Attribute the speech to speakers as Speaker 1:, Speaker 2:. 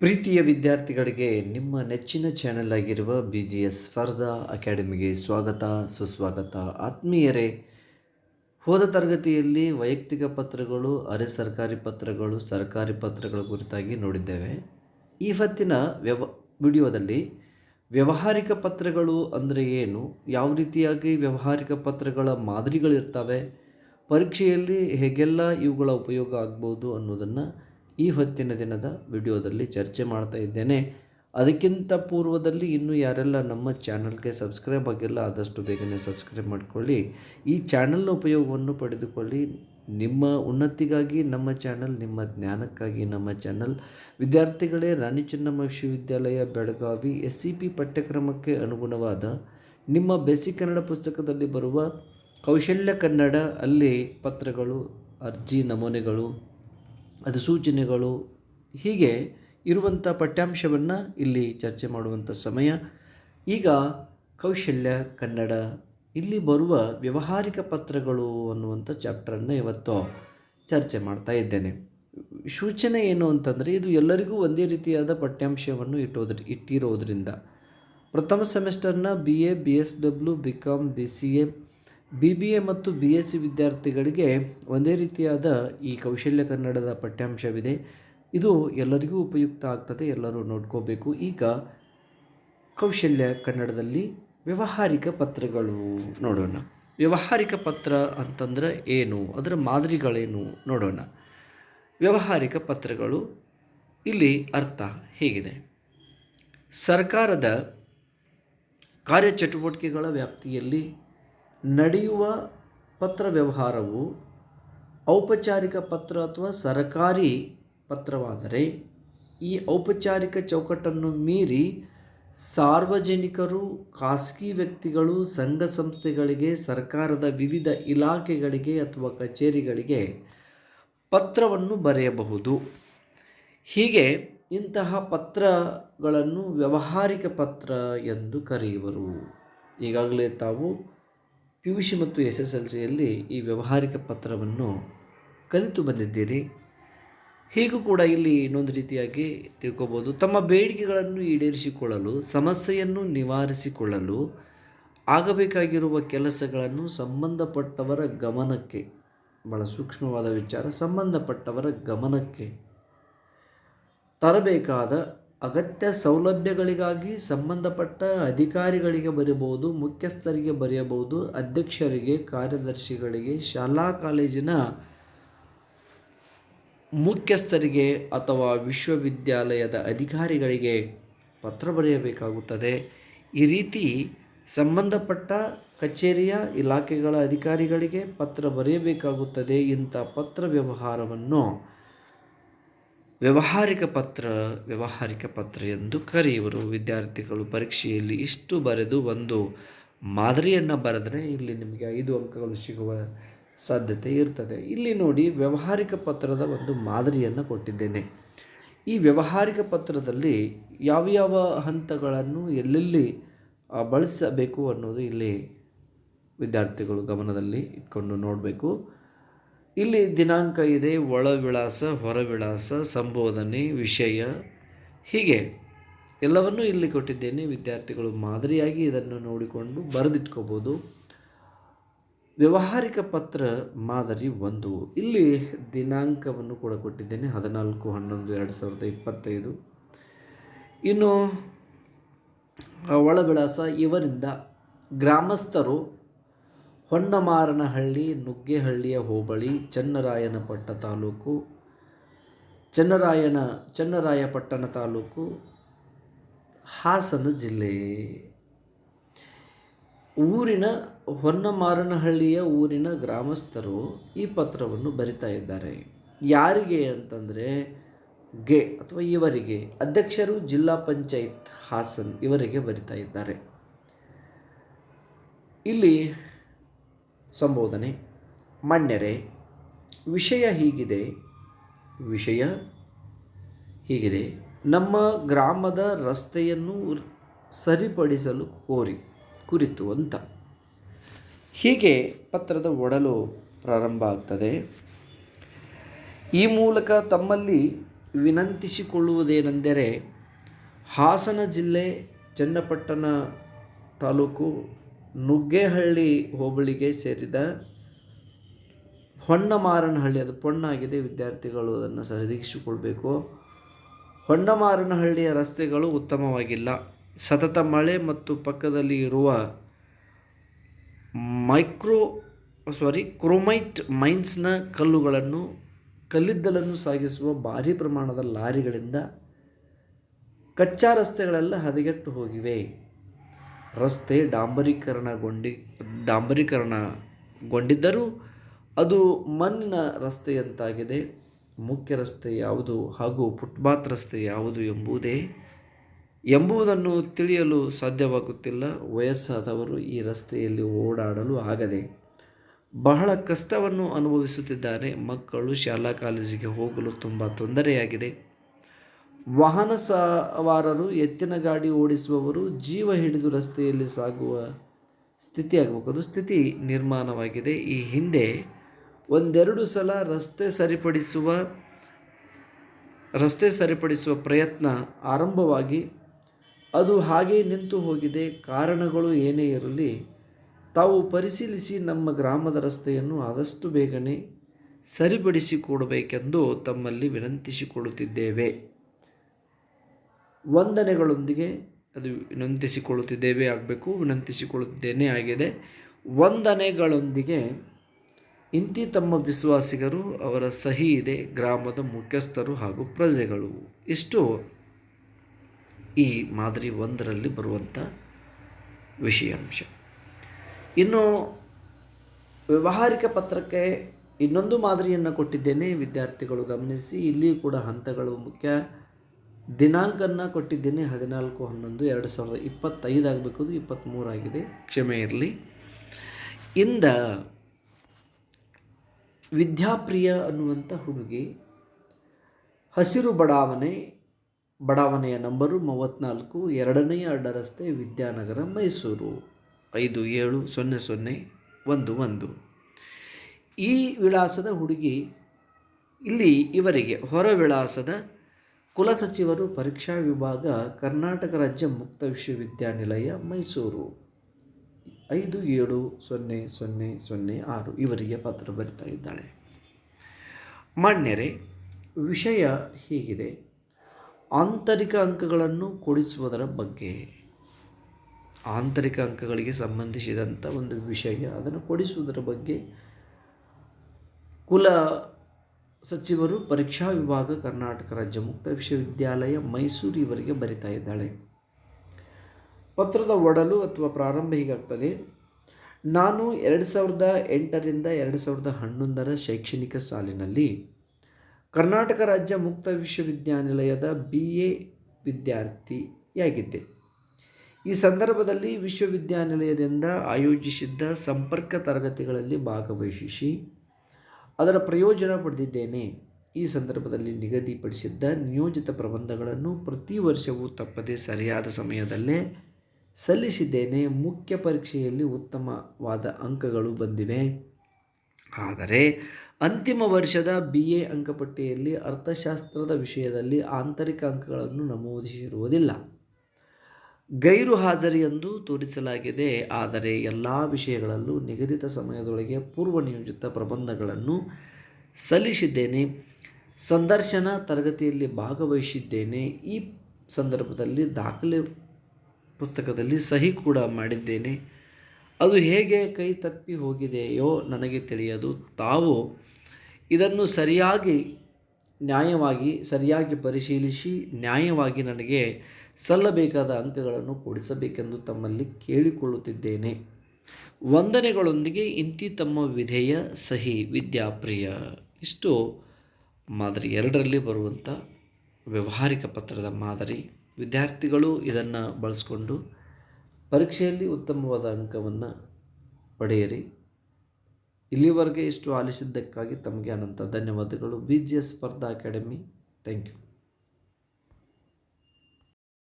Speaker 1: ಪ್ರೀತಿಯ ವಿದ್ಯಾರ್ಥಿಗಳಿಗೆ ನಿಮ್ಮ ನೆಚ್ಚಿನ ಚಾನೆಲ್ ಆಗಿರುವ ಬಿ ಜಿ ಎಸ್ ಸ್ಪರ್ಧಾ ಅಕಾಡೆಮಿಗೆ ಸ್ವಾಗತ, ಸುಸ್ವಾಗತ. ಆತ್ಮೀಯರೇ, ಹೋದ ತರಗತಿಯಲ್ಲಿ ವೈಯಕ್ತಿಕ ಪತ್ರಗಳು, ಅರೆ ಸರ್ಕಾರಿ ಪತ್ರಗಳು, ಸರ್ಕಾರಿ ಪತ್ರಗಳ ಕುರಿತಾಗಿ ನೋಡಿದ್ದೇವೆ. ಇವತ್ತಿನ ವ್ಯವ, ವಿಡಿಯೋದಲ್ಲಿ ವ್ಯವಹಾರಿಕ ಪತ್ರಗಳು ಅಂದರೆ ಏನು? ಯಾವ ರೀತಿಯಾಗಿ ವ್ಯವಹಾರಿಕ ಪತ್ರಗಳ ಮಾದರಿಗಳಿರ್ತವೆ? ಪರೀಕ್ಷೆಯಲ್ಲಿ ಹೇಗೆಲ್ಲ ಇವುಗಳ ಉಪಯೋಗ ಆಗ್ಬೋದು ಅನ್ನೋದನ್ನು ಈ ಹೊತ್ತಿನ ದಿನದ ವಿಡಿಯೋದಲ್ಲಿ ಚರ್ಚೆ ಮಾಡ್ತಾ ಇದ್ದೇನೆ. ಅದಕ್ಕಿಂತ ಪೂರ್ವದಲ್ಲಿ ಇನ್ನೂ ಯಾರೆಲ್ಲ ನಮ್ಮ ಚಾನಲ್ಗೆ ಸಬ್ಸ್ಕ್ರೈಬ್ ಆಗಿಲ್ಲ, ಆದಷ್ಟು ಬೇಗನೆ ಸಬ್ಸ್ಕ್ರೈಬ್ ಮಾಡಿಕೊಳ್ಳಿ. ಈ ಚಾನಲ್ನ ಉಪಯೋಗವನ್ನು ಪಡೆದುಕೊಳ್ಳಿ. ನಿಮ್ಮ ಉನ್ನತಿಗಾಗಿ ನಮ್ಮ ಚಾನಲ್, ನಿಮ್ಮ ಜ್ಞಾನಕ್ಕಾಗಿ ನಮ್ಮ ಚಾನಲ್. ವಿದ್ಯಾರ್ಥಿಗಳೇ, ರಾಣಿ ಚೆನ್ನಮ್ಮ ವಿಶ್ವವಿದ್ಯಾಲಯ, ಬೆಳಗಾವಿ ಎಸ್ ಸಿ ಪಿ ಪಠ್ಯಕ್ರಮಕ್ಕೆ ಅನುಗುಣವಾದ ನಿಮ್ಮ ಬೇಸಿಕ್ ಕನ್ನಡ ಪುಸ್ತಕದಲ್ಲಿ ಬರುವ ಕೌಶಲ್ಯ ಕನ್ನಡ ಅಲ್ಲಿ ಪತ್ರಗಳು, ಅರ್ಜಿ, ನಮೂನೆಗಳು ಅದು ಸೂಚನೆಗಳು ಹೀಗೆ ಇರುವಂಥ ಪಠ್ಯಾಂಶವನ್ನು ಇಲ್ಲಿ ಚರ್ಚೆ ಮಾಡುವಂಥ ಸಮಯ. ಈಗ ಕೌಶಲ್ಯ, ಕನ್ನಡ, ಇಲ್ಲಿ ಬರುವ ವ್ಯವಹಾರಿಕ ಪತ್ರಗಳು ಅನ್ನುವಂಥ ಚಾಪ್ಟರನ್ನು ಇವತ್ತು ಚರ್ಚೆ ಮಾಡ್ತಾ ಇದ್ದೇನೆ. ಸೂಚನೆ ಏನು ಅಂತಂದರೆ, ಇದು ಎಲ್ಲರಿಗೂ ಒಂದೇ ರೀತಿಯಾದ ಪಠ್ಯಾಂಶವನ್ನು ಇಟ್ಟೋದ್ರ, ಇಟ್ಟಿರೋದ್ರಿಂದ. ಪ್ರಥಮ ಸೆಮಿಸ್ಟರ್ನ B A B S W B com B C A B B A ಮತ್ತು ಬಿ ಎಸ್ ಸಿ ವಿದ್ಯಾರ್ಥಿಗಳಿಗೆ ಒಂದೇ ರೀತಿಯಾದ ಈ ಕೌಶಲ್ಯ ಕನ್ನಡದ ಪಠ್ಯಾಂಶವಿದೆ. ಇದು ಎಲ್ಲರಿಗೂ ಉಪಯುಕ್ತ ಆಗ್ತದೆ ಎಲ್ಲರೂ ನೋಡ್ಕೋಬೇಕು. ಈಗ ಕೌಶಲ್ಯ ಕನ್ನಡದಲ್ಲಿ ವ್ಯವಹಾರಿಕ ಪತ್ರಗಳು. ನೋಡೋಣ. ವ್ಯಾವಹಾರಿಕ ಪತ್ರ ಅಂತಂದ್ರೆ ಏನು? ಅದರ ಮಾದರಿಗಳೇನು? ನೋಡೋಣ. ವ್ಯಾವಹಾರಿಕ ಪತ್ರಗಳು. ಇಲ್ಲಿ ಅರ್ಥ ಹೇಗಿದೆ. ಸರ್ಕಾರದ ಕಾರ್ಯಚಟುವಟಿಕೆಗಳ ವ್ಯಾಪ್ತಿಯಲ್ಲಿ ನಡೆಯುವ ಪತ್ರ ವ್ಯವಹಾರವು ಔಪಚಾರಿಕ ಪತ್ರ ಅಥವಾ ಸರಕಾರಿ ಪತ್ರವಾದರೆ ಈ ಔಪಚಾರಿಕ ಚೌಕಟ್ಟನ್ನು ಮೀರಿ ಸಾರ್ವಜನಿಕರು, ಖಾಸಗಿ ವ್ಯಕ್ತಿಗಳು, ಸಂಘ ಸಂಸ್ಥೆಗಳಿಗೆ, ಸರ್ಕಾರದ ವಿವಿಧ ಇಲಾಖೆಗಳಿಗೆ ಅಥವಾ ಕಚೇರಿಗಳಿಗೆ ಪತ್ರವನ್ನು ಬರೆಯಬಹುದು. ಹೀಗೆ ಇಂತಹ ಪತ್ರಗಳನ್ನು ವ್ಯವಹಾರಿಕ ಪತ್ರ ಎಂದು ಕರೆಯುವರು. ಈಗಾಗಲೇ ತಾವು ಪಿ ಯು ಸಿ ಮತ್ತು ಎಸ್ ಎಸ್ ಎಲ್ ಸಿಯಲ್ಲಿ ಈ ವ್ಯವಹಾರಿಕ ಪತ್ರವನ್ನು ಕಲಿತು ಬಂದಿದ್ದೀರಿ. ಹೀಗೂ ಕೂಡ ಇಲ್ಲಿ ಇನ್ನೊಂದು ರೀತಿಯಾಗಿ ತಿಳ್ಕೊಬೋದು. ತಮ್ಮ ಬೇಡಿಕೆಗಳನ್ನು ಈಡೇರಿಸಿಕೊಳ್ಳಲು, ಸಮಸ್ಯೆಯನ್ನು ನಿವಾರಿಸಿಕೊಳ್ಳಲು, ಆಗಬೇಕಾಗಿರುವ ಕೆಲಸಗಳನ್ನು ಸಂಬಂಧಪಟ್ಟವರ ಗಮನಕ್ಕೆ, ಬಹಳ ಸೂಕ್ಷ್ಮವಾದ ವಿಚಾರ, ಸಂಬಂಧಪಟ್ಟವರ ಗಮನಕ್ಕೆ ತರಬೇಕಾದ ಅಗತ್ಯ ಸೌಲಭ್ಯಗಳಿಗಾಗಿ ಸಂಬಂಧಪಟ್ಟ ಅಧಿಕಾರಿಗಳಿಗೆ ಬರೆಯಬಹುದು ಮುಖ್ಯಸ್ಥರಿಗೆ ಬರೆಯಬಹುದು, ಅಧ್ಯಕ್ಷರಿಗೆ, ಕಾರ್ಯದರ್ಶಿಗಳಿಗೆ, ಶಾಲಾ ಕಾಲೇಜಿನ ಮುಖ್ಯಸ್ಥರಿಗೆ ಅಥವಾ ವಿಶ್ವವಿದ್ಯಾಲಯದ ಅಧಿಕಾರಿಗಳಿಗೆ ಪತ್ರ ಬರೆಯಬೇಕಾಗುತ್ತದೆ. ಈ ರೀತಿ ಸಂಬಂಧಪಟ್ಟ ಕಚೇರಿಯ ಇಲಾಖೆಗಳ ಅಧಿಕಾರಿಗಳಿಗೆ ಪತ್ರ ಬರೆಯಬೇಕಾಗುತ್ತದೆ. ಇಂಥ ಪತ್ರ ವ್ಯವಹಾರವನ್ನು ವ್ಯಾವಹಾರಿಕ ಪತ್ರ ವ್ಯಾವಹಾರಿಕ ಪತ್ರ ಎಂದು ಕರೆಯುವರು. ವಿದ್ಯಾರ್ಥಿಗಳು ಪರೀಕ್ಷೆಯಲ್ಲಿ ಇಷ್ಟು ಬರೆದು ಒಂದು ಮಾದರಿಯನ್ನು ಬರೆದರೆ ಇಲ್ಲಿ ನಿಮಗೆ ಐದು ಅಂಕಗಳು ಸಿಗುವ ಸಾಧ್ಯತೆ ಇರ್ತದೆ. ಇಲ್ಲಿ ನೋಡಿ, ವ್ಯಾವಹಾರಿಕ ಪತ್ರದ ಒಂದು ಮಾದರಿಯನ್ನು ಕೊಟ್ಟಿದ್ದೇನೆ. ಈ ವ್ಯಾವಹಾರಿಕ ಪತ್ರದಲ್ಲಿ ಯಾವ ಯಾವ ಹಂತಗಳನ್ನು ಎಲ್ಲೆಲ್ಲಿ ಬಳಸಬೇಕು ಅನ್ನೋದು ಇಲ್ಲಿ ವಿದ್ಯಾರ್ಥಿಗಳು ಗಮನದಲ್ಲಿ ಇಟ್ಕೊಂಡು ನೋಡಬೇಕು. ಇಲ್ಲಿ ದಿನಾಂಕ ಇದೆ ಒಳ ವಿಳಾಸ ಹೊರ ವಿಳಾಸ ಸಂಬೋಧನೆ, ವಿಷಯ. ಹೀಗೆ ಎಲ್ಲವನ್ನೂ ಇಲ್ಲಿ ಕೊಟ್ಟಿದ್ದೇನೆ. ವಿದ್ಯಾರ್ಥಿಗಳು ಮಾದರಿಯಾಗಿ ಇದನ್ನು ನೋಡಿಕೊಂಡು ಬರೆದಿಟ್ಕೋಬೋದು. ವ್ಯವಹಾರಿಕ ಪತ್ರ ಮಾದರಿ ಒಂದು. ಇಲ್ಲಿ ದಿನಾಂಕವನ್ನು ಕೂಡ ಕೊಟ್ಟಿದ್ದೇನೆ. ಹದಿನಾಲ್ಕು, ಹನ್ನೊಂದು, ಎರಡು ಸಾವಿರದ ಇಪ್ಪತ್ತೈದು. ಇನ್ನು ಒಳ ವಿಳಾಸ ಇವರಿಂದ ಗ್ರಾಮಸ್ಥರು ಹೊನ್ನಮಾರನಹಳ್ಳಿ, ನುಗ್ಗೇಹಳ್ಳಿಯ ಹೋಬಳಿ, ಚನ್ನರಾಯನಪಟ್ಟ ತಾಲೂಕು, ಚನ್ನರಾಯನ, ಚನ್ನರಾಯಪಟ್ಟಣ ತಾಲೂಕು, ಹಾಸನ ಜಿಲ್ಲೆ. ಊರಿನ ಹೊನ್ನಮಾರನಹಳ್ಳಿಯ ಊರಿನ ಗ್ರಾಮಸ್ಥರು ಈ ಪತ್ರವನ್ನು ಬರಿತಾ ಇದ್ದಾರೆ. ಯಾರಿಗೆ ಅಂತಂದರೆ, ಗೆ ಅಥವಾ ಇವರಿಗೆ, ಅಧ್ಯಕ್ಷರು ಜಿಲ್ಲಾ ಪಂಚಾಯತ್ ಹಾಸನ್ ಇವರಿಗೆ ಬರಿತಾ ಇದ್ದಾರೆ. ಇಲ್ಲಿ ಸಂಬೋಧನೆ. ಮಣ್ಯರೆ ವಿಷಯ ಹೀಗಿದೆ ವಿಷಯ ಹೀಗಿದೆ. ನಮ್ಮ ಗ್ರಾಮದ ರಸ್ತೆಯನ್ನು ಸರಿಪಡಿಸಲು ಕೋರಿ, ಕುರಿತು ಅಂತ. ಹೀಗೆ ಪತ್ರದ ಒಡಲು ಪ್ರಾರಂಭ ಆಗ್ತದೆ. ಈ ಮೂಲಕ ತಮ್ಮಲ್ಲಿ ವಿನಂತಿಸಿಕೊಳ್ಳುವುದೇನೆಂದರೆ, ಹಾಸನ ಜಿಲ್ಲೆ ಚನ್ನಪಟ್ಟಣ ತಾಲೂಕು ನುಗ್ಗೇಹಳ್ಳಿ ಹೋಬಳಿಗೆ ಸೇರಿದ ಹೊನ್ನಮಾರನಹಳ್ಳಿ, ಅದು ಪೊಣ್ಣಾಗಿದೆ ವಿದ್ಯಾರ್ಥಿಗಳು ಅದನ್ನು ಸರಿದೂಗಿಸಿಕೊಳ್ಬೇಕು ಹೊನ್ನಮಾರನಹಳ್ಳಿಯ ರಸ್ತೆಗಳು ಉತ್ತಮವಾಗಿಲ್ಲ. ಸತತ ಮಳೆ ಮತ್ತು ಪಕ್ಕದಲ್ಲಿ ಇರುವ ಮೈಕ್ರೋ ಸಾರಿ ಕ್ರೋಮೈಟ್ ಮೈನ್ಸ್ನ ಕಲ್ಲುಗಳನ್ನು, ಕಲ್ಲಿದ್ದಲನ್ನು ಸಾಗಿಸುವ ಭಾರಿ ಪ್ರಮಾಣದ ಲಾರಿಗಳಿಂದ ಕಚ್ಚಾ ರಸ್ತೆಗಳೆಲ್ಲ ಹದಗೆಟ್ಟು ಹೋಗಿವೆ. ರಸ್ತೆ ಡಾಂಬರೀಕರಣಗೊಂಡಿ, ಡಾಂಬರೀಕರಣಗೊಂಡಿದ್ದರೂ ಅದು ಮಣ್ಣಿನ ರಸ್ತೆಯಂತಾಗಿದೆ. ಮುಖ್ಯ ರಸ್ತೆ ಯಾವುದು ಹಾಗೂ ಫುಟ್ಪಾತ್ ರಸ್ತೆ ಯಾವುದು ಎಂಬುದೇ ಎಂಬುದನ್ನು ತಿಳಿಯಲು ಸಾಧ್ಯವಾಗುತ್ತಿಲ್ಲ. ವಯಸ್ಸಾದವರು ಈ ರಸ್ತೆಯಲ್ಲಿ ಓಡಾಡಲು ಆಗದೆ ಬಹಳ ಕಷ್ಟವನ್ನು ಅನುಭವಿಸುತ್ತಿದ್ದಾರೆ. ಮಕ್ಕಳು ಶಾಲಾ ಕಾಲೇಜಿಗೆ ಹೋಗಲು ತುಂಬ ತೊಂದರೆಯಾಗಿದೆ. ವಾಹನ ಸವಾರರು ಎತ್ತಿನ ಗಾಡಿ ಓಡಿಸುವವರು ಜೀವ ಹಿಡಿದು ರಸ್ತೆಯಲ್ಲಿ ಸಾಗುವ ಸ್ಥಿತಿ ಆಗಬೇಕು. ಅದು ಸ್ಥಿತಿ ನಿರ್ಮಾಣವಾಗಿದೆ. ಈ ಹಿಂದೆ ಒಂದೆರಡು ಸಲ ರಸ್ತೆ ಸರಿಪಡಿಸುವ ರಸ್ತೆ ಸರಿಪಡಿಸುವ ಪ್ರಯತ್ನ ಆರಂಭವಾಗಿ ಅದು ಹಾಗೇ ನಿಂತು ಹೋಗಿದೆ. ಕಾರಣಗಳು ಏನೇ ಇರಲಿ, ತಾವು ಪರಿಶೀಲಿಸಿ ನಮ್ಮ ಗ್ರಾಮದ ರಸ್ತೆಯನ್ನು ಆದಷ್ಟು ಬೇಗನೆ ಸರಿಪಡಿಸಿಕೊಡಬೇಕೆಂದು ತಮ್ಮಲ್ಲಿ ವಿನಂತಿಸಿಕೊಳ್ಳುತ್ತಿದ್ದೇವೆ. ವಂದನೆಗಳೊಂದಿಗೆ ಅದು ವಿನಂತಿಸಿಕೊಳ್ಳುತ್ತಿದ್ದೇವೆ ಆಗಬೇಕು, ವಿನಂತಿಸಿಕೊಳ್ಳುತ್ತಿದ್ದೇನೆ ಆಗಿದೆ. ವಂದನೆಗಳೊಂದಿಗೆ ಇಂತಿ ತಮ್ಮ ವಿಶ್ವಾಸಿಗರು, ಅವರ ಸಹಿ ಇದೆ, ಗ್ರಾಮದ ಮುಖ್ಯಸ್ಥರು ಹಾಗೂ ಪ್ರಜೆಗಳು. ಇಷ್ಟು ಈ ಮಾದರಿ ಒಂದರಲ್ಲಿ ಬರುವಂಥ ವಿಷಯಾಂಶ. ಇನ್ನು ವ್ಯವಹಾರಿಕ ಪತ್ರಕ್ಕೆ ಇನ್ನೊಂದು ಮಾದರಿಯನ್ನು ಕೊಟ್ಟಿದ್ದೇನೆ. ವಿದ್ಯಾರ್ಥಿಗಳು ಗಮನಿಸಿ, ಇಲ್ಲಿಯೂ ಕೂಡ ಹಂತಗಳು ಮುಖ್ಯ. ದಿನಾಂಕನ್ನು ಕೊಟ್ಟಿದ್ದೇನೆ ಹದಿನಾಲ್ಕು ಹನ್ನೊಂದು ಎರಡು ಸಾವಿರದ ಇಪ್ಪತ್ತೈದು ಆಗಬೇಕು ಅದು ಇಪ್ಪತ್ತ್ಮೂರಾಗಿದೆ ಕ್ಷಮೆ ಇರಲಿ. ಇಂದ ವಿದ್ಯಾಪ್ರಿಯ ಅನ್ನುವಂಥ ಹುಡುಗಿ, ಹಸಿರು ಬಡಾವಣೆ, ಬಡಾವಣೆಯ ನಂಬರು ಮೂವತ್ತ್ನಾಲ್ಕು, ಎರಡನೆಯ ಅಡ್ಡ ರಸ್ತೆ ವಿದ್ಯಾನಗರ, ಮೈಸೂರು. ಐದು ಏಳು ಸೊನ್ನೆ ಸೊನ್ನೆ ಒಂದು ಒಂದು. ಈ ವಿಳಾಸದ ಹುಡುಗಿ, ಇಲ್ಲಿ ಇವರಿಗೆ ಹೊರ ವಿಳಾಸದ ಕುಲಸಚಿವರು ಪರೀಕ್ಷಾ ವಿಭಾಗ ಕರ್ನಾಟಕ ರಾಜ್ಯ ಮುಕ್ತ ವಿಶ್ವವಿದ್ಯಾನಿಲಯ, ಮೈಸೂರು. ಐದು ಏಳು ಸೊನ್ನೆ ಸೊನ್ನೆ ಸೊನ್ನೆ ಆರು ಇವರಿಗೆ ಪತ್ರ ಬರಿತಾ ಇದ್ದಾಳೆ. ಮಾನ್ಯರೇ ವಿಷಯ ಹೀಗಿದೆ. ಆಂತರಿಕ ಅಂಕಗಳನ್ನು ಕೊಡಿಸುವುದರ ಬಗ್ಗೆ. ಆಂತರಿಕ ಅಂಕಗಳಿಗೆ ಸಂಬಂಧಿಸಿದಂಥ ಒಂದು ವಿಷಯ ಅದನ್ನು ಕೊಡಿಸುವುದರ ಬಗ್ಗೆ ಕುಲ ಸಚಿವರು ಪರೀಕ್ಷಾ ವಿಭಾಗ ಕರ್ನಾಟಕ ರಾಜ್ಯ ಮುಕ್ತ ವಿಶ್ವವಿದ್ಯಾಲಯ ಮೈಸೂರು ಇವರಿಗೆ ಬರಿತಾ ಇದ್ದಾಳೆ. ಪತ್ರದ ಒಡಲು ಅಥವಾ ಪ್ರಾರಂಭ ಹೀಗಾಗ್ತದೆ. ನಾನು ಎರಡು ಸಾವಿರದ ಎಂಟರಿಂದ ಎರಡು ಸಾವಿರದ ಹನ್ನೊಂದರ ಶೈಕ್ಷಣಿಕ ಸಾಲಿನಲ್ಲಿ ಕರ್ನಾಟಕ ರಾಜ್ಯ ಮುಕ್ತ ವಿಶ್ವವಿದ್ಯಾನಿಲಯದ ಬಿ ಎ ವಿದ್ಯಾರ್ಥಿಯಾಗಿದ್ದೆ. ಈ ಸಂದರ್ಭದಲ್ಲಿ ವಿಶ್ವವಿದ್ಯಾನಿಲಯದಿಂದ ಆಯೋಜಿಸಿದ್ದ ಸಂಪರ್ಕ ತರಗತಿಗಳಲ್ಲಿ ಭಾಗವಹಿಸಿ ಅದರ ಪ್ರಯೋಜನ ಪಡೆದಿದ್ದೇನೆ. ಈ ಸಂದರ್ಭದಲ್ಲಿ ನಿಗದಿಪಡಿಸಿದ್ದ ನಿಯೋಜಿತ ಪ್ರಬಂಧಗಳನ್ನು ಪ್ರತಿ ವರ್ಷವೂ ತಪ್ಪದೆ ಸರಿಯಾದ ಸಮಯದಲ್ಲೇ ಸಲ್ಲಿಸಿದ್ದೇನೆ. ಮುಖ್ಯ ಪರೀಕ್ಷೆಯಲ್ಲಿ ಉತ್ತಮವಾದ ಅಂಕಗಳು ಬಂದಿವೆ. ಆದರೆ ಅಂತಿಮ ವರ್ಷದ ಬಿ ಎ ಅಂಕಪಟ್ಟಿಯಲ್ಲಿ ಅರ್ಥಶಾಸ್ತ್ರದ ವಿಷಯದಲ್ಲಿ ಆಂತರಿಕ ಅಂಕಗಳನ್ನು ನಮೂದಿಸಿರುವುದಿಲ್ಲ. ಗೈರು ಹಾಜರಿ ಎಂದು ತೋರಿಸಲಾಗಿದೆ. ಆದರೆ ಎಲ್ಲ ವಿಷಯಗಳಲ್ಲೂ ನಿಗದಿತ ಸಮಯದೊಳಗೆ ಪೂರ್ವ ನಿಯೋಜಿತ ಪ್ರಬಂಧಗಳನ್ನು ಸಲ್ಲಿಸಿದ್ದೇನೆ. ಸಂದರ್ಶನ ತರಗತಿಯಲ್ಲಿ ಭಾಗವಹಿಸಿದ್ದೇನೆ. ಈ ಸಂದರ್ಭದಲ್ಲಿ ದಾಖಲೆ ಪುಸ್ತಕದಲ್ಲಿ ಸಹಿ ಕೂಡ ಮಾಡಿದ್ದೇನೆ. ಅದು ಹೇಗೆ ಕೈ ತಪ್ಪಿ ಹೋಗಿದೆಯೋ ನನಗೆ ತಿಳಿಯದು. ತಾವು ಇದನ್ನು ಸರಿಯಾಗಿ ನ್ಯಾಯವಾಗಿ, ಸರಿಯಾಗಿ ಪರಿಶೀಲಿಸಿ, ನ್ಯಾಯವಾಗಿ ನನಗೆ ಸಲ್ಲಬೇಕಾದ ಅಂಕಗಳನ್ನು ಕೊಡಿಸಬೇಕೆಂದು ತಮ್ಮಲ್ಲಿ ಕೇಳಿಕೊಳ್ಳುತ್ತಿದ್ದೇನೆ. ವಂದನೆಗಳೊಂದಿಗೆ ಇಂತಿ ತಮ್ಮ ವಿಧೇಯ ಸಹಿ ವಿದ್ಯಾಪ್ರಿಯ ಇಷ್ಟು ಮಾದರಿ ಎರಡರಲ್ಲಿ ಬರುವಂಥ ವ್ಯವಹಾರಿಕ ಪತ್ರದ ಮಾದರಿ. ವಿದ್ಯಾರ್ಥಿಗಳು ಇದನ್ನು ಬಳಸ್ಕೊಂಡು ಪರೀಕ್ಷೆಯಲ್ಲಿ ಉತ್ತಮವಾದ ಅಂಕವನ್ನು ಪಡೆಯಿರಿ. ಇಲ್ಲಿವರೆಗೆ ಇಷ್ಟು ಆಲಿಸಿದ್ದಕ್ಕಾಗಿ ತಮಗೆ ಅನಂತ ಧನ್ಯವಾದಗಳು. ಬಿ ಜಿ ಎಸ್ ಸ್ಪರ್ಧಾ ಅಕಾಡೆಮಿ. Thank you.